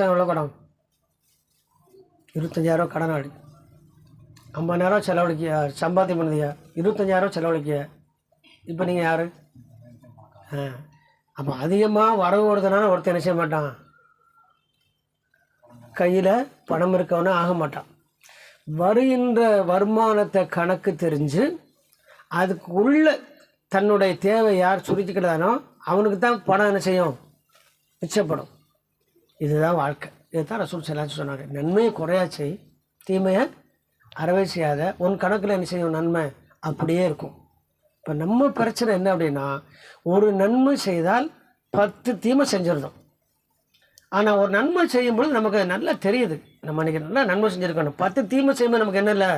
மாதம் எவ்வளோ கடன். இருபத்தஞ்சாயிரம் கடன் ஆடு ஐம்பதாயிரம் செலவழிக்க சம்பாத்தியம் பண்ணுதியா? இருபத்தஞ்சாயிரம் செலவழிக்க. இப்போ நீங்கள் யார்? ஆ. அப்போ அதிகமாக வரவு ஓடுதுனால ஒருத்தன் என்ன செய்ய மாட்டான்? கையில் பணம் இருக்கவனா ஆக மாட்டான். வருகின்ற வருமானத்தை கணக்கு தெரிஞ்சு அதுக்குள்ள தன்னுடைய தேவை யார் சுருக்கிக்கிட்டானோ அவனுக்கு தான் பணம் என்ன செய்யும்? மிச்சப்படும். இதுதான் வாழ்க்கை. இதுதான் ரசூல் செல்லாச்சு சொன்னாங்க. நன்மையை குறையா செய் தீமையை அறவே செய்யாத உன் கணக்கில் என்ன செய்யும்? நன்மை அப்படியே இருக்கும். இப்போ நம்ம பிரச்சனை என்ன அப்படின்னா ஒரு நன்மை செய்தால் பத்து தீமை செஞ்சிருந்தோம் ஆனால் ஒரு நன்மை செய்யும்பொழுது நமக்கு நல்லா தெரியுது. நம்ம அன்றைக்கி நல்லா நன்மை செஞ்சுருக்கணும். பத்து தீமை செய்யும்போது நமக்கு என்ன இல்லை?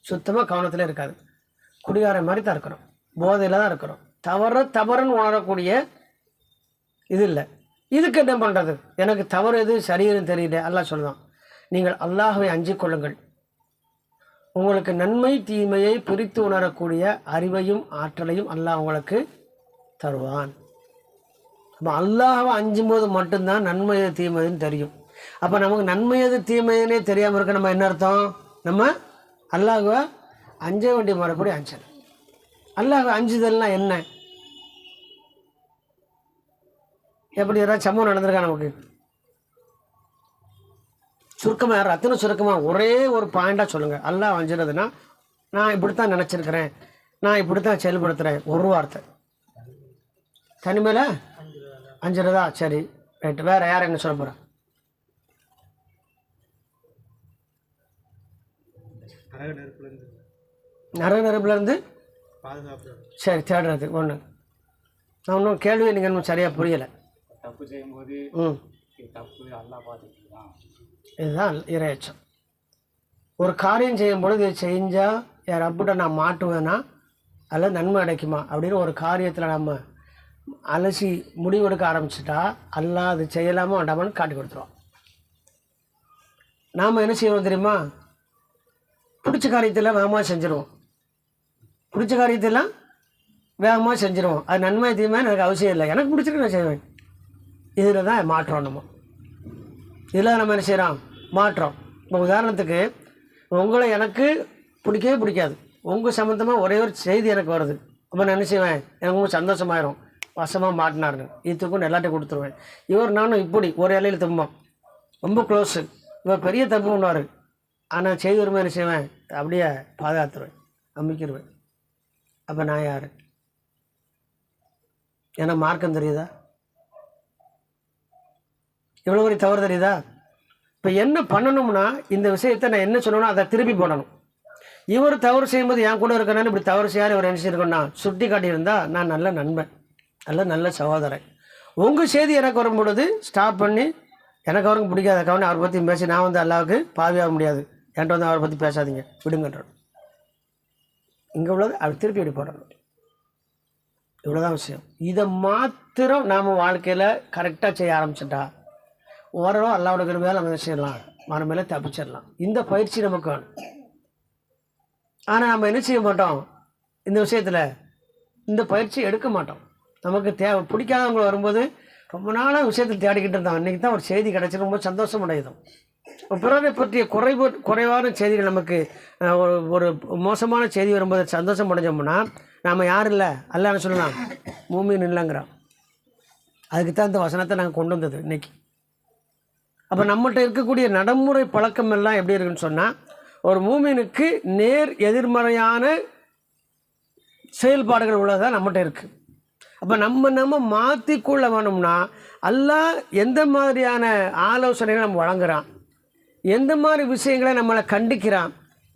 சுத்தமாக கவனத்தில் இருக்காது. குடிகார மாதிரி தான் இருக்கிறோம். போதையில் தான் இருக்கிறோம். தவற தவறுன்னு உணரக்கூடிய இது இல்லை. இதுக்கு என்ன பண்ணுறது எனக்கு தவறு எது? சரியதுன்னு தெரியல. அல்லாஹ் சொல்லுதான் நீங்கள் அல்லாஹுவை அஞ்சிக் கொள்ளுங்கள். உங்களுக்கு நன்மை தீமையை பிரித்து உணரக்கூடிய அறிவையும் ஆற்றலையும் அல்லாஹ் உங்களுக்கு தருவான். அப்போ அல்லாஹை அஞ்சும் போது மட்டும்தான் நன்மை எது தீமைன்னு தெரியும். அப்போ நமக்கு நன்மை எது தீமைன்னே தெரியாமல் இருக்க நம்ம என்ன அர்த்தம்? நம்ம அல்லாஹுவை அஞ்ச வேண்டிய முறைப்படி அஞ்சல். அல்லாஹ் அஞ்சுதல்னா என்ன? எப்படி ஏதாவது சம்பவம் நடந்திருக்கா நமக்கு? சுருக்கமாக யார்? அத்தனை சுருக்கமாக ஒரே ஒரு பாயிண்டாக சொல்லுங்கள் எல்லாம் அஞ்சுறதுன்னா நான் இப்படி தான் நினச்சிருக்கிறேன். நான் இப்படி தான் செயல்படுத்துகிறேன் ஒரு வார்த்தை. தனிமையில்? அஞ்சுறதா? சரி. ரைட்டு. வேறு யார் என்ன சொல்ல போகிறேன் நரக நெருப்புலேருந்து சரி தேடுறது. ஒன்று நான் இன்னும் கேள்வி நீங்கள் இன்னும் சரியாக புரியலை. தப்பு செய்யும்போது தப்பு அல்லா பார்த்துக்கலாம் இதுதான் இரையச்சம். ஒரு காரியம் செய்யும் பொழுது இதை செஞ்சால் யார் அப்பிட்ட நான் மாட்டுவேனா? அல்லது நன்மை அடைக்குமா? அப்படின்னு ஒரு காரியத்தில் நம்ம அலசி முடிவெடுக்க ஆரம்பிச்சிட்டா அல்லாஹ் அது செய்யலாமா வேண்டாமான்னு காட்டி கொடுத்துருவோம் நாம் என்ன செய்வோம் தெரியுமா? பிடிச்ச காரியத்தில் வேகமாக செஞ்சுருவோம். பிடிச்ச காரியத்தெல்லாம் வேகமாக செஞ்சுருவோம். அது நன்மை தீமை எனக்கு அவசியம் இல்லை. எனக்கு பிடிச்சிருக்கு நான் செய்வேன். இதில் தான் மாற்றோம் நம்ம. இதில் நம்ம என்ன செய்கிறோம் மாற்றோம். இப்போ உதாரணத்துக்கு உங்களை எனக்கு பிடிக்கவே பிடிக்காது. உங்கள் சம்மந்தமாக ஒரே ஒரு செய்தி எனக்கு வருது. அப்போ நான் என்ன செய்வேன்? எனக்கு சந்தோஷமாயிரும். வசமாக மாட்டினாருன்னு இதுக்கும் எல்லாத்தையும் கொடுத்துருவேன். இவர் நானும் இப்படி ஒரு இலையில் தும்போம் ரொம்ப க்ளோஸு இவர் பெரிய தப்பு பண்ணுவார் ஆனால் செய்தி வரும்போது என்ன செய்வேன்? அப்படியே பாதுகாத்துருவேன். அமைக்கிடுவேன் அப்போ நான் யார்? ஏன்னா மார்க்கம் தெரியுதா? எவ்வளோ பெரிய தவறு தெரியுதா? இப்போ என்ன பண்ணணும்னா இந்த விஷயத்தை நான் என்ன சொல்லணும் அதை திருப்பி போடணும். இவர் தவறு செய்யும்போது என் கூட இருக்கணும்னு இப்படி தவறு செய்யாத இவர் என்ன சுட்டி காட்டியிருந்தா நான் நல்ல நண்பன் நல்ல நல்ல சகோதரன். உங்கள் செய்தி எனக்கு வரும்பொழுது ஸ்டாப் பண்ணி எனக்கு அவருக்கு பிடிக்காத கவனி அவரை பற்றி பேசி நான் வந்து அல்லாவுக்கு பாவியாக முடியாது. என்கிட்ட வந்து அவரை பற்றி பேசாதீங்க விடுங்கன்றோம் இங்கே உள்ளது அவர் திருப்பி இப்படி போடணும். இவ்வளோதான் விஷயம். இதை மாத்திரம் நாம் வாழ்க்கையில் கரெக்டாக செய்ய ஆரம்பிச்சிட்டா ஓரளவு அல்லாவோட கிருபையால் நம்ம என்ன செய்யலாம்? மனமேல தப்பிச்சிடலாம். இந்த பயிற்சி நமக்கு ஆனால் நம்ம என்ன செய்ய மாட்டோம்? இந்த விஷயத்தில் இந்த பயிற்சி எடுக்க மாட்டோம். நமக்கு தேவை பிடிக்காதவங்க வரும்போது ரொம்ப நாளாக விஷயத்தில் தேடிக்கிட்டு இருந்தோம் இன்றைக்கி தான் ஒரு செய்தி கிடச்சி ரொம்ப சந்தோஷம் அடையுதோம் பிறரை பற்றிய குறைவு குறைவான செய்திகள் நமக்கு ஒரு ஒரு மோசமான செய்தி வரும்போது சந்தோஷம் அடைஞ்சோம்னா நாம் யாரும் இல்லை. அல்லான்னு சொல்லலாம் மூமின் இல்லைங்கிறோம் அதுக்கு தான் இந்த வசனத்தை நாங்கள் கொண்டு வந்தது இன்றைக்கி அப்போ நம்மகிட்ட இருக்கக்கூடிய நடைமுறை பழக்கம் எல்லாம் எப்படி இருக்குன்னு சொன்னால் ஒரு மூமினுக்கு நேர் எதிர்மறையான செயல்பாடுகள் உள்ளதாக நம்மகிட்ட இருக்குது அப்போ நம்ம நம்ம மாற்றிக்கொள்ள வேணும்னா அல்லாஹ் எந்த மாதிரியான ஆலோசனைகளை நம்ம வழங்குறான்? எந்த மாதிரி விஷயங்களை நம்மளை கண்டிக்கிறான்?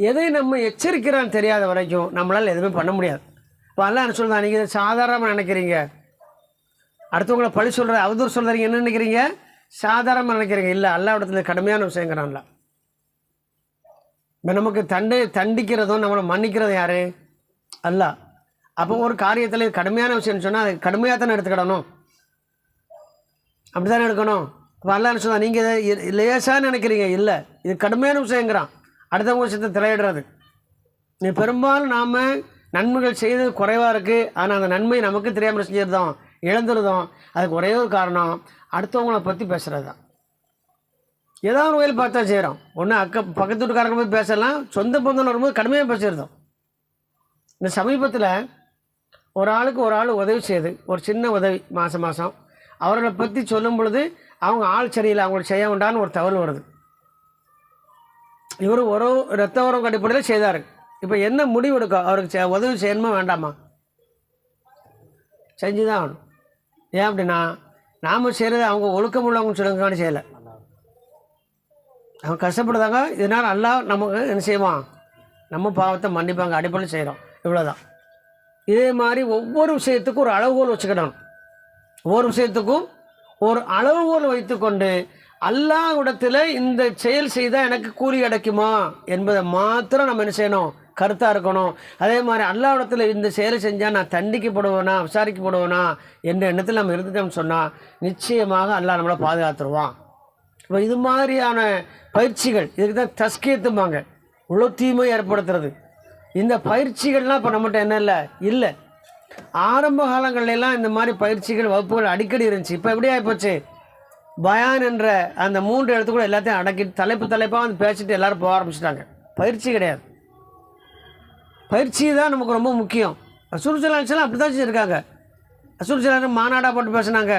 எதை நம்ம எச்சரிக்கிறான்னு தெரியாத வரைக்கும் நம்மளால் எதுவுமே பண்ண முடியாது. இப்போ அல்ல என்ன சொல்லுதான் நீங்கள் இதை சாதாரணமாக நினைக்கிறீங்க. அடுத்தவங்கள பழி சொல்கிற அவதூறு சொல்கிறீங்க என்ன நினைக்கிறீங்க? சாதாரணமாக நினைக்கிறீங்க. இல்லை அல்லா இடத்துல கடுமையான விஷயங்கிறான்ல இப்போ நமக்கு தண்டு தண்டிக்கிறதும் நம்மளை மன்னிக்கிறதும் யாரு? அல்லாஹ். அப்போ ஒரு காரியத்தில் கடுமையான விஷயம்னு சொன்னால் அது கடுமையாக தானே எடுத்துக்கிடணும்? அப்படி தானே எடுக்கணும் இப்போ அல்லா சொன்னால் நீங்கள் இதை லேசாக நினைக்கிறீங்க. இல்லை இது கடுமையான விஷயங்கிறான் அடுத்தவங்க விஷயத்தை திரையிடுறது. நீ பெரும்பாலும் நாம் நன்மைகள் செய்தது குறைவாக இருக்குது ஆனால் அந்த நன்மை நமக்கு தெரியாமல் செஞ்சிருந்தோம் இழந்துருதோம் அதுக்கு ஒரே ஒரு காரணம் அடுத்தவங்கள பற்றி பேசுகிறது தான் ஏதாவது ஒரு வகையில் பார்த்தா செய்கிறோம் ஒன்று அக்க பக்கத்து வீட்டுக்காரங்க போய் பேசலாம் சொந்த பந்தம் வரும்போது கடுமையாக பேசியிருந்தோம் இந்த சமீபத்தில் ஒரு ஆளுக்கு ஒரு ஆள் உதவி செய்யுது. ஒரு சின்ன உதவி மாதம் மாதம் அவர்களை பற்றி சொல்லும் பொழுது அவங்க ஆள் சரியில்லை அவங்களுக்கு செய்ய வேண்டாம்னு ஒரு தவறு வருது. இவர் ஒரு ரத்த உரம் அடிப்படையில் செய்தார். இப்போ என்ன முடிவு எடுக்கும் அவருக்கு செ- உதவி செய்யணுமா வேண்டாமா? செஞ்சு தான் ஆகணும். ஏன் அப்படின்னா நாம் செய்கிறது அவங்க ஒழுக்கம் உள்ளவங்கன்னு சொல்லுங்கன்னு செய்யலை. அவங்க கஷ்டப்படுதாங்க இதனால் நல்லா நமக்கு என்ன செய்வான்? நம்ம பாவத்தை மன்னிப்பாங்க அடிப்படையில் செய்கிறோம் இவ்வளோதான் இதே மாதிரி ஒவ்வொரு விஷயத்துக்கும் ஒரு அளவுகோல் வச்சுக்கிடணும். ஒவ்வொரு விஷயத்துக்கும் ஒரு அளவுகோல் வைத்துக்கொண்டு இடத்துல இந்த செயல் செய்தால் எனக்கு கூலி கிடைக்குமா என்பதை மாத்திரம் நம்ம என்ன செய்யணும்? கருத்தாக இருக்கணும். அதே மாதிரி அல்லாவிடத்தில் இந்த செயலை செஞ்சால் நான் தண்டிக்கப்படுவேனா விசாரிக்கப்படுவேனா என்ற எண்ணத்தில் நம்ம இருந்துட்டோம்னு சொன்னால் நிச்சயமாக அல்லா நம்மளை பாதுகாத்துருவான். இப்போ இது மாதிரியான பயிற்சிகள் இதுக்கு தான் தஸ்கேத்தும்பாங்க. உள்ள தீமை ஏற்படுத்துறது. இந்த பயிற்சிகள்லாம் இப்போ நம்மகிட்ட என்ன இல்லை? இல்லை. ஆரம்ப காலங்கள்லாம் இந்த மாதிரி பயிற்சிகள் வகுப்புகள் அடிக்கடி இருந்துச்சு. இப்போ எப்படி ஆகிப்போச்சு பயான் என்ற அந்த மூன்று எழுத்துக்குள்ள எல்லாத்தையும் அடக்கிட்டு தலைப்பு தலைப்பாக வந்து பேசிட்டு எல்லாரும் போக ஆரம்பிச்சிட்டாங்க. பயிற்சி கிடையாது. பயிற்சி தான் நமக்கு ரொம்ப முக்கியம். அசூர் சலான்ஸ்லாம் அப்படி தான் செஞ்சுருக்காங்க. அசூர் சலான் மாநாடாக போட்டு பேசுனாங்க.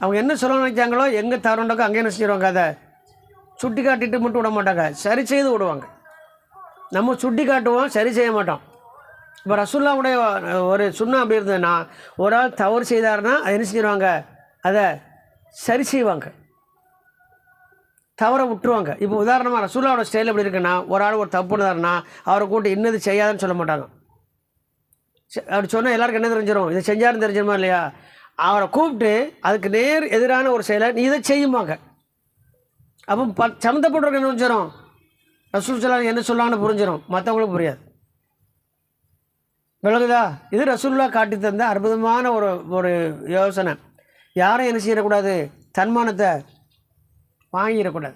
அவங்க என்ன சொல்ல நினைச்சாங்களோ எங்கே தரண்டக்கோ அங்கே என்ன செஞ்சிருவாங்க அதை? சுட்டி காட்டிட்டு மட்டும் விட மாட்டாங்க. சரி செய்து விடுவாங்க. நம்ம சுட்டி காட்டுவோம் சரி செய்ய மாட்டோம். இப்போ ரசுல்லாவுடைய ஒரு சுண்ணா அப்படி இருந்ததுன்னா ஒரு ஆள் தவறு செய்தாருன்னா அதை என்ன செஞ்சிருவாங்க? அதை சரி செய்வாங்க. தவறை விட்டுருவாங்க. இப்போ உதாரணமாக ரசூலாவோட ஸ்டைல் எப்படி இருக்குன்னா ஒரு ஆள் ஒரு தப்பு பண்ணாருன்னா அவரை கூட்டு இன்னது செய்யாதுன்னு சொல்ல மாட்டாங்க. ச- அப்படி சொன்னால் எல்லாருக்கும் என்ன தெரிஞ்சிடும் இதை செஞ்சாருன்னு தெரிஞ்சிருமா இல்லையா? அவரை கூப்பிட்டு அதுக்கு நேர் எதிரான ஒரு செயலை நீ இதை செய்யுமாங்க அப்போ ப சம்மந்தப்பட்டவருக்கு என்ன புரிஞ்சிடும் ரசூல் சொல்லா என்ன சொல்லான்னு புரிஞ்சிடும் மற்றவங்களுக்கு புரியாது. விளங்குதா? இது ரசூல்லா காட்டி தந்த அற்புதமான ஒரு ஒரு யோசனை. யாரும் என்ன செய்யக்கூடாது தன்மானத்தை வாங்கிடக்கூடாது.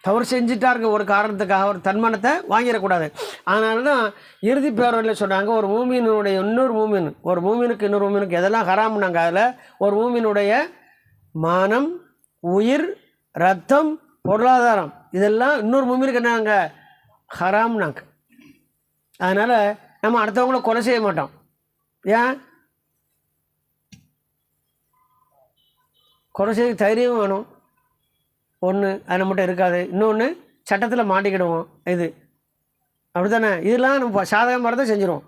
தவறு செஞ்சிட்டாருங்க ஒரு காரணத்துக்காக ஒரு தன்மானத்தை வாங்கிடக்கூடாது. அதனால தான் இறுதி பேரவையில் சொன்னாங்க ஒரு மூமியினுடைய இன்னொரு மூமின் ஒரு மூமினுக்கு இன்னொரு மூமினுக்கு எதெல்லாம் ஹராம்னாங்க அதில் ஒரு மூமினுடைய மானம் உயிர் ரத்தம் பொருளாதாரம் இதெல்லாம் இன்னொரு மூமினுக்கு என்னங்க? ஹராம்னாங்க. அதனால் நம்ம அடுத்தவங்கள கொலை செய்ய மாட்டோம். ஏன்? கொலை செய்ய தைரியம் வேணும். ஒன்று அது நம்மகிட்ட இருக்காது. இன்னொன்று சட்டத்தில் மாட்டிக்கிடுவோம். இது. அப்படி தானே இதெல்லாம் நம்ம சாதகம் வரதை செஞ்சிருவோம்.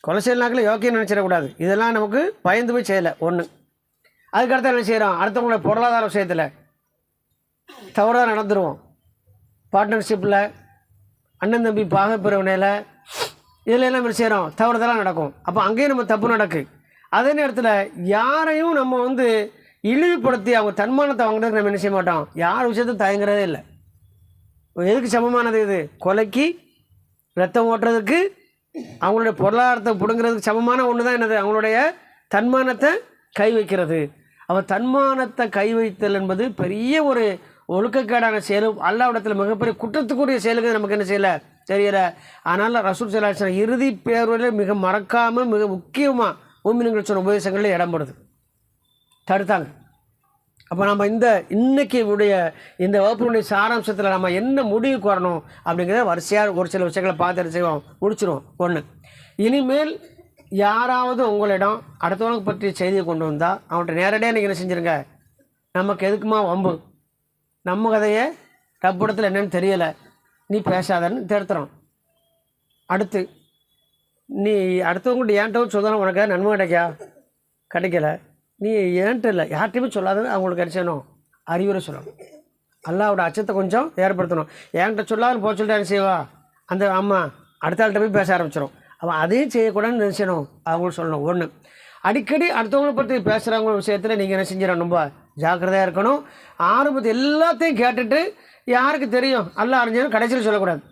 கொலை செய்யலாக்கில் யோக்கியம் நினச்சிடக்கூடாது. இதெல்லாம் நமக்கு பயந்து போய் செய்யலை. ஒன்று அதுக்கடுத்து என்ன செய்கிறோம் அடுத்தவங்களோட பொருளாதார விஷயத்தில் தவறாக நடந்துருவோம். பார்ட்னர்ஷிப்பில் அண்ணன் தம்பி பாகப்பிரிவினையில் இதில் எல்லாம் என்ன செய்கிறோம் தவறுதெல்லாம் நடக்கும். அப்போ அங்கேயும் நம்ம தப்பு நடக்கு. அதே நேரத்தில் யாரையும் நம்ம வந்து இழிவுபடுத்தி அவங்க தன்மானத்தை வாங்குறதுக்கு நம்ம என்ன செய்ய மாட்டோம்? யார் விஷயத்தையும் தயங்குறதே இல்லை. எதுக்கு சமமானது இது? கொலைக்கு ரத்தம் ஓட்டுறதுக்கு அவங்களுடைய பொருளாதாரத்தை பிடுங்கிறதுக்கு சமமான ஒன்று தான் என்னது? அவங்களுடைய தன்மானத்தை கை வைக்கிறது. அவன் தன்மானத்தை கை வைத்தல் என்பது பெரிய ஒரு ஒழுக்கக்கேடான செயலும் அல்லாவிடத்தில் மிகப்பெரிய குற்றத்துக்குரிய செயலுக்கு நமக்கு என்ன செய்யலை? தெரியல. அதனால் ரசூல் சலாசன் இறுதி பேர்வழியில் மிக மறக்காமல் மிக முக்கியமாக ஊமினங்கள் சொன்ன உபதேசங்களில் இடம் போடுது. தடுத்தாங்க. அப்போ நம்ம இந்த இன்னைக்கு உடைய இந்த வகுப்பினுடைய சாராம்சத்தில் நம்ம என்ன முடிவுக்கு வரணும் அப்படிங்கிறத வரிசையாக ஒரு சில விஷயங்களை பார்த்து செய்வோம்? முடிச்சிருவோம். ஒன்று இனிமேல் யாராவது உங்களிடம் அடுத்தவனுக்கு பற்றிய செய்தியை கொண்டு வந்தால் அவன்கிட்ட நேரடியாக நீங்கள் என்ன செஞ்சுருங்க? நமக்கு எதுக்குமா வம்பு? நம்ம கதையை ரப்படத்தில் என்னன்னு தெரியலை. நீ பேசாதன்னு திருத்தணும் அடுத்து நீ அடுத்தவங்கள்ட்ட ஏன்ட்டவும் சொல்லணும் உனக்கு நன்மை கிடைக்கா? கிடைக்கல. நீ ஏன்ட்டு இல்லை? யார்கிட்டையுமே சொல்லாத அவங்களுக்கு கிடைச்சணும். அறிவுரை சொல்லணும். அல்லாவோட அச்சத்தை கொஞ்சம் ஏற்படுத்தணும். என்கிட்ட சொல்லாதுன்னு போக சொல்லிட்டு என்ன செய்வா? அந்த அம்மா அடுத்த ஆள்கிட்ட போய் பேச ஆரம்பிச்சிடும் அவன் அதையும் செய்யக்கூடாதுன்னு நினச்சணும் அவங்களுக்கு சொல்லணும். ஒன்று அடிக்கடி அடுத்தவங்களை பற்றி பேசுகிறவங்க விஷயத்தில் நீங்கள் என்ன செஞ்சிடணும்? ரொம்ப ஜாக்கிரதையாக இருக்கணும். ஆரம்பத்து எல்லாத்தையும் கேட்டுட்டு யாருக்கு தெரியும்? எல்லாம் அறிஞ்சாலும் கடைசியில் சொல்லக்கூடாது.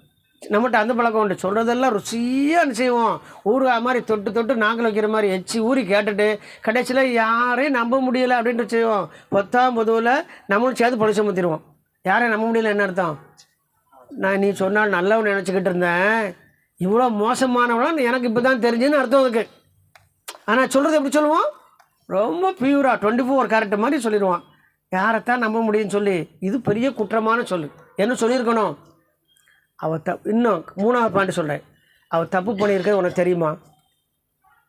நம்மகிட்ட அந்த பழக்கம் உண்டு. சொல்கிறதெல்லாம் ருசியாக செய்வோம் ஊறுகாய் மாதிரி தொட்டு தொட்டு நாங்கள் வைக்கிற மாதிரி எச்சி ஊறி கேட்டுட்டு கடைசியில் யாரையும் நம்ப முடியலை அப்படின்ட்டு செய்வோம் பத்தாம் பொதுவில் நம்மளும் சேர்த்து பொலிச முத்திடுவோம் யாரையும் நம்ப முடியல என்ன அர்த்தம்? நான் நீ சொன்னால் நல்லவன் நினச்சிக்கிட்டு இருந்தேன். இவ்வளோ மோசமானவளான்னு எனக்கு இப்போ தான் தெரிஞ்சுன்னு அர்த்தம் அதுக்கு. ஆனால் சொல்கிறது எப்படி சொல்லுவோம்? ரொம்ப பியூராக டுவெண்ட்டி ஃபோர் கேரக்டர் மாதிரி சொல்லிடுவான். யாரைத்தான் நம்ப முடியும்னு சொல்லி. இது பெரிய குற்றமான சொல்லு. என்ன சொல்லியிருக்கணும்? அவள் த இன்னும் மூணாவது பாயிண்ட் சொல்கிறேன் அவள் தப்பு பண்ணியிருக்கிறது உனக்கு தெரியுமா?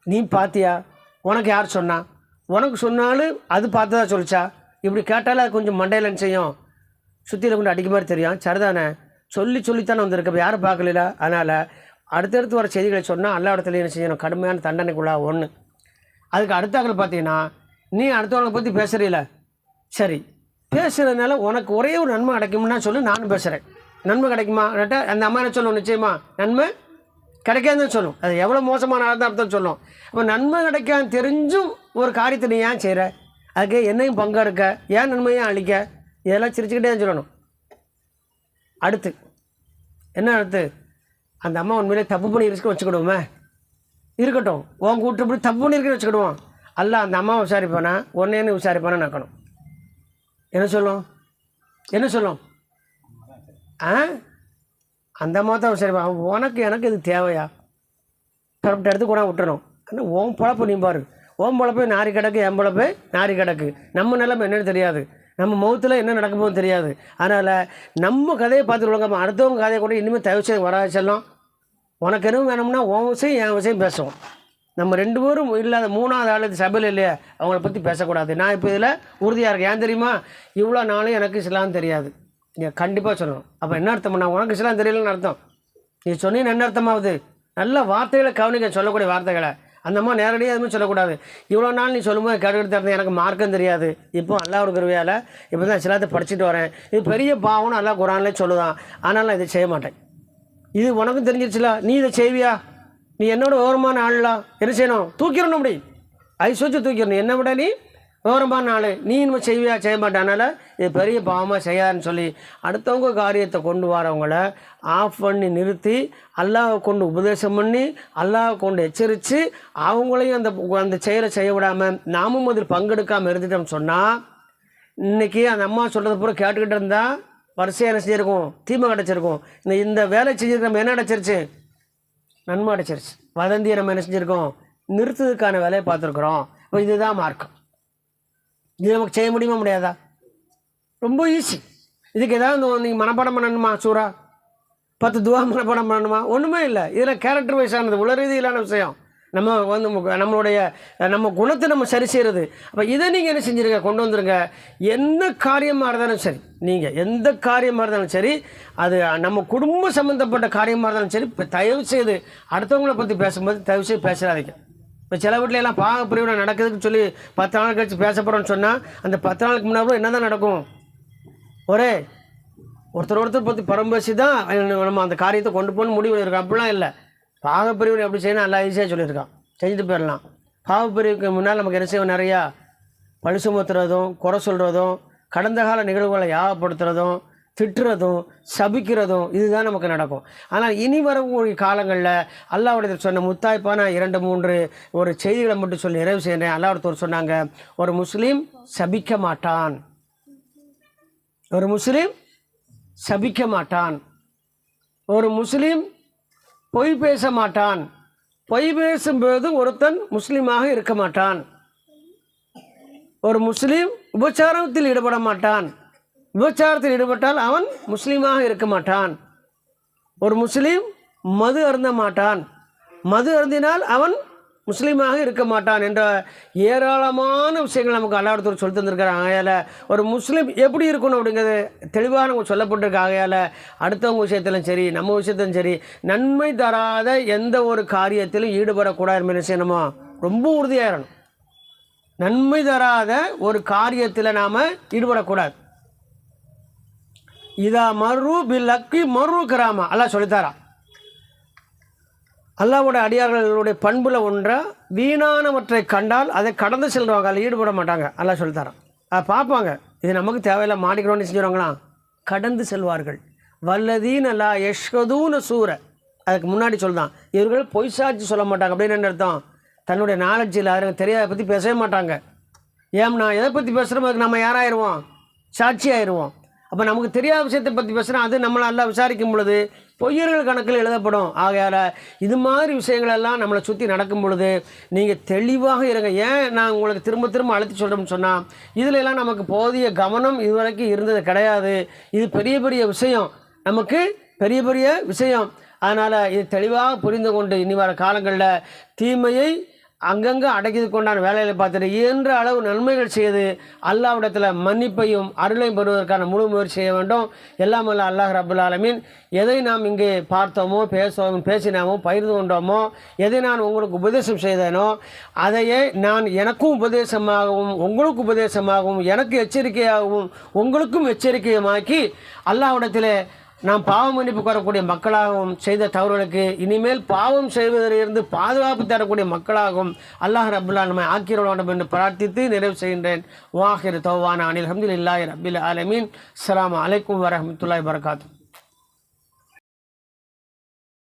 நீ பார்த்தியா உனக்கு யார் சொன்னா? உனக்கு சொன்னாலும் அது பார்த்ததா சொல்லிச்சா? இப்படி கேட்டாலும் அது கொஞ்சம் மண்டையில் என்ன செய்யும்? சுற்றியில் கொண்டு அடிக்க மாதிரி தெரியும். சரிதானே? சொல்லி சொல்லித்தானே வந்திருக்க. யாரும் பார்க்கல அதனால் அடுத்தடுத்து வர செய்திகளை சொன்னால் எல்லா இடத்துலையும் என்ன செய்யணும்? கடுமையான தண்டனைக்குள்ளா ஒன்று அதுக்கு அடுத்தாக்கள் பார்த்தீங்கன்னா நீ அடுத்தவங்களை பற்றி பேசுகிறீல சரி. பேசுகிறதுனால உனக்கு ஒரே ஒரு நன்மை கிடைக்கும்னா சொல்லி நானும் பேசுகிறேன் நன்மை கிடைக்குமா? அந்த அம்மா என்ன சொல்லும்? நிச்சயமா நன்மை கிடைக்காதுன்னு சொல்லும். அது எவ்வளோ மோசமான ஆள் தான் அர்த்தம் சொல்லும். அப்போ நன்மை கிடைக்காது தெரிஞ்சும் ஒரு காரியத்தை நீ ஏன் செய்கிற அதுக்கு என்னையும் பங்கெடுக்க ஏன் நன்மையும் அழிக்க இதெல்லாம் சிரிச்சுக்கிட்டே தான் சொல்லணும். அடுத்து என்ன அடுத்து? அந்த அம்மா உண்மையிலே தப்பு பண்ணி இருக்க வச்சுக்கிடுவோமே. இருக்கட்டும் உன் கூட்டு இப்படி தப்பு பண்ணியிருக்கேன்னு வச்சுக்கிடுவோம் அல்ல அந்த அம்மா விசாரிப்பானா? உன்னையன்னு விசாரிப்பானா நடக்கணும் என்ன சொல்லும்? என்ன சொல்லும்? ஆ? அந்த மாதிரி தான் உனக்கு எனக்கு இது தேவையா? கரெக்ட் எடுத்து கூட விட்டுறணும். ஆனால் ஓம் பொழப்பு நீ பாரு. ஓம் பொழப்பு நாரி கிடக்கு என் பொழப்பு நாரி கிடக்கு. நம்ம நிலைமை என்னென்னு தெரியாது. நம்ம முகத்தில் என்ன நடக்க போகும் தெரியாது. அதனால் நம்ம கதையை பார்த்துருவாங்க அடுத்தவங்க கதையை கூட இனிமேல் தயவு செய்து வராது செல்லம். உனக்கு எதுவும் வேணும்னா உன் விஷயம் என் விஷயம் பேசுவோம். நம்ம ரெண்டு பேரும் இல்லாத மூணாவது ஆள் சபையில் இல்லையா அவங்கள பற்றி பேசக்கூடாது. நான் இப்போ இதில் உறுதியாக இருக்கேன். ஏன் தெரியுமா? இவ்வளோ நாளும் எனக்கு இஸ்லாம் தெரியாது. நீ கண்டிப்பாக சொல்லணும். அப்போ என்ன அர்த்தம்னா உனக்கு சிலாம் தெரியலன்னு அர்த்தம். நீ சொன்னீங்க என்ன அர்த்தமாகுது நல்ல வார்த்தைகளை கவனிக்க சொல்லக்கூடிய வார்த்தைகளை. அந்த மாதிரி நேரடியாக எதுவுமே சொல்லக்கூடாது. இவ்வளோ நாள் நீ சொல்லும்போது கேட்டுக்கிட்டு இருந்தேன் எனக்கு மார்க்கம் தெரியாது. இப்போ அல்லாஹ் கருவியால் இப்போ தான் இஸ்லாத்தை படிச்சுட்டு வரேன். இது பெரிய பாவம்னு அல்லாஹ் குரான்லேயே சொல்லுதான். ஆனால் நான் இதை செய்ய மாட்டேன். இது உனக்கும் தெரிஞ்சிருச்சுல? நீ இதை செய்வியா? நீ என்னோட ஓரமான ஆள்லாம் என்ன செய்யணும்? தூக்கிடணும் அப்படி. ஐ வச்சு தூக்கிடணும். என்னை விட நீ விவரமான நாள். நீ இன்னும் செய்வியா? செய்ய மாட்டானால இது பெரிய பாவமாக செய்யாதுன்னு சொல்லி அடுத்தவங்க காரியத்தை கொண்டு வரவங்கள ஆஃப் பண்ணி நிறுத்தி அல்லாவை கொண்டு உபதேசம் பண்ணி அல்லாவை கொண்டு எச்சரித்து அவங்களையும் அந்த அந்த செயலை செய்ய விடாமல் நாமும் அதில் பங்கெடுக்காமல் இருந்துட்டோம்னு சொன்னால் இன்றைக்கி அந்த அம்மா சொல்கிறது பூரா கேட்டுக்கிட்டு இருந்தால் வரிசையாக என்ன செஞ்சுருக்கோம்? தீமை கிடச்சிருக்கும் இந்த இந்த வேலை செஞ்சிருக்க நம்ம என்ன கிடச்சிருச்சு நன்மை கிடச்சிருச்சு வதந்தியை நம்ம என்ன செஞ்சுருக்கோம்? நிறுத்ததுக்கான வேலையை பார்த்துருக்குறோம். இப்போ இதுதான் மார்க்கம். இது நமக்கு செய்ய முடியுமா முடியாதா? ரொம்ப ஈஸி இதுக்கு ஏதாவது நீங்கள் மனப்பாடம் பண்ணணுமா சூறா பத்து துவா மனப்பாடம் பண்ணணுமா? ஒன்றுமே இல்லை. இதில் கேரக்டர் வைஸானது உள ரீதியிலான விஷயம். நம்ம வந்து நம்மளுடைய நம்ம குணத்தை நம்ம சரி செய்கிறது அப்போ இதை நீங்கள் என்ன செஞ்சிருங்க? கொண்டு வந்துருங்க. எந்த காரியமாக இருந்தாலும் சரி நீங்கள் எந்த காரியமாக இருந்தாலும் சரி அது நம்ம குடும்பம் சம்மந்தப்பட்ட காரியமாக இருந்தாலும் சரி இப்போ தயவு செய்து அடுத்தவங்கள பற்றி பேசும்போது தயவு செய்து பேசாதீங்க. இப்போ சில வீட்டில எல்லாம் பாக பிரிவினை நடக்குதுன்னு சொல்லி பத்து நாள் கழிச்சு பேச போகிறோம்னு சொன்னால் அந்த பத்து நாளுக்கு முன்னாடி என்ன தான் நடக்கும்? ஒரே ஒருத்தர் ஒருத்தர் பற்றி பரம்பேசி தான் நம்ம அந்த காரியத்தை கொண்டு போகணும் முடிவு இருக்கோம் அப்படிலாம் இல்லை. பாகப்பிரிவினை எப்படி செய்யணும்? நல்லா ஈஸியாக சொல்லியிருக்கான். செஞ்சுட்டு போயிடலாம். பாகப்பிரிவுக்கு முன்னால் நமக்கு என்ன செய்வோம்? நிறையா பழி சுமத்துறதும் குறை சொல்கிறதும் கடந்த கால நிகழ்வுகளை யாகப்படுத்துறதும் திட்டுறதும் சபிக்கிறதும் இதுதான் நமக்கு நடக்கும். ஆனால் இனி வரக்கூடிய காலங்களில் அல்லாவுடைய சொன்ன முத்தாய்ப்பான இரண்டு மூன்று ஒரு செய்திகளை மட்டும் சொல்லி நிறைவு செய்கிறேன். அல்லாவுடைய சொன்னாங்க ஒரு முஸ்லீம் சபிக்க மாட்டான். ஒரு முஸ்லீம் சபிக்க மாட்டான். ஒரு முஸ்லீம் பொய் பேச மாட்டான். பொய் பேசும்போது ஒருத்தன் முஸ்லீமாக இருக்க மாட்டான். ஒரு முஸ்லீம் உபச்சாரத்தில் ஈடுபட மாட்டான். விபச்சாரத்தில் ஈடுபட்டால் அவன் முஸ்லீமாக இருக்க மாட்டான். ஒரு முஸ்லீம் மது அருந்த மாட்டான். மது அருந்தினால் அவன் முஸ்லீமாக இருக்க மாட்டான் என்ற ஏராளமான விஷயங்கள் நமக்கு அல்லாடத்தூர் சொல்லி தந்திருக்காங்க ஆகையால் ஒரு முஸ்லீம் எப்படி இருக்கணும் அப்படிங்கிறது தெளிவாக நமக்கு சொல்லப்பட்டிருக்கு. ஆகையால் அடுத்தவங்க விஷயத்திலும் சரி நம்ம விஷயத்திலும் சரி நன்மை தராத எந்த ஒரு காரியத்திலும் ஈடுபடக்கூடாது என்ன செய்யணுமா ரொம்ப உறுதியாயிரணும். நன்மை தராத ஒரு காரியத்தில் நாம் ஈடுபடக்கூடாது. இதா மறு பில்லக்கு மறு கிராமா அல்லாஹ் சொல்லித்தாரா? அல்லாவோட அடியார்களுடைய பண்பில் ஒன்றை வீணானவற்றை கண்டால் அதை கடந்து செல்கிறவங்க அதில் ஈடுபட மாட்டாங்க. அல்லாஹ் சொல்லித்தரான் அதை பார்ப்பாங்க. இது நமக்கு தேவையில்லை மாட்டிக்கிறோன்னு செஞ்சுருவாங்களாம் கடந்து செல்வார்கள். வல்லதீன் அல்லா யஷ்கதூன சூர. அதுக்கு முன்னாடி சொல்லுதான் இவர்கள் பொய் சாட்சி சொல்ல மாட்டாங்க. அப்படின்னு என்ன அர்த்தம்? தன்னுடைய நாலேஜில் யாரும் தெரியாத பற்றி பேசவே மாட்டாங்க. ஏம்னா எதை பற்றி பேசுகிறோம் அதுக்கு நம்ம யாராயிருவோம்? சாட்சி ஆயிடுவோம் அப்போ நமக்கு தெரியாத விஷயத்தை பற்றி பேசுனா அது நம்மளை நல்லா விசாரிக்கும் பொழுது பொய்யர்கள் கணக்கில் எழுதப்படும். ஆகையால் இது மாதிரி விஷயங்களெல்லாம் நம்மளை சுற்றி நடக்கும் பொழுது நீங்கள் தெளிவாக இருங்க. ஏன் நான் உங்களுக்கு திரும்ப திரும்ப அழுத்தி சொல்கிறேன்னு சொன்னால் இதில் எல்லாம் நமக்கு போதிய கவனம் இதுவரைக்கும் இருந்தது கிடையாது. இது பெரிய பெரிய விஷயம். நமக்கு பெரிய பெரிய விஷயம். அதனால் இது தெளிவாக புரிந்து கொண்டு இனி வர காலங்களில் தீமையை அங்கங்கே அடக்கிது கொண்டான வேலைகளை பார்த்துட்டு. இயன்ற அளவு நன்மைகள் செய்து அல்லாவிடத்தில் மன்னிப்பையும் அருளையும் பெறுவதற்கான முழு முயற்சி செய்ய வேண்டும். எல்லாம் அல்ல அல்லாஹ் ரபுல் ஆலமீன். எதை நாம் இங்கே பார்த்தோமோ பேசுவோம் பேசினாமோ பகிர்ந்து கொண்டோமோ எதை நான் உங்களுக்கு உபதேசம் செய்தேனோ அதையே நான் எனக்கும் உபதேசமாகவும் உங்களுக்கு உபதேசமாகவும் எனக்கு எச்சரிக்கையாகவும் உங்களுக்கும் எச்சரிக்கையுமாக்கி அல்லாவிடத்தில் நாம் பாவம் மன்னிப்பு கோரக்கூடிய மக்களாகவும் செய்த தவறுகளுக்கு இனிமேல் பாவம் செய்வதிலிருந்து பாதுகாப்பு தரக்கூடிய மக்களாகவும் அல்லாஹ் ரபுல்லா நம்மை ஆக்கிர வேண்டும் என்று பிரார்த்தித்து நிறைவு செய்கின்றேன். வாஹிர் தௌவான அனில் அஹமதுல்லாஹி ரபில் ஆலமீன். அஸ்லாம் அலைக்கும் வரமத்துல்லாய் வரகாத்து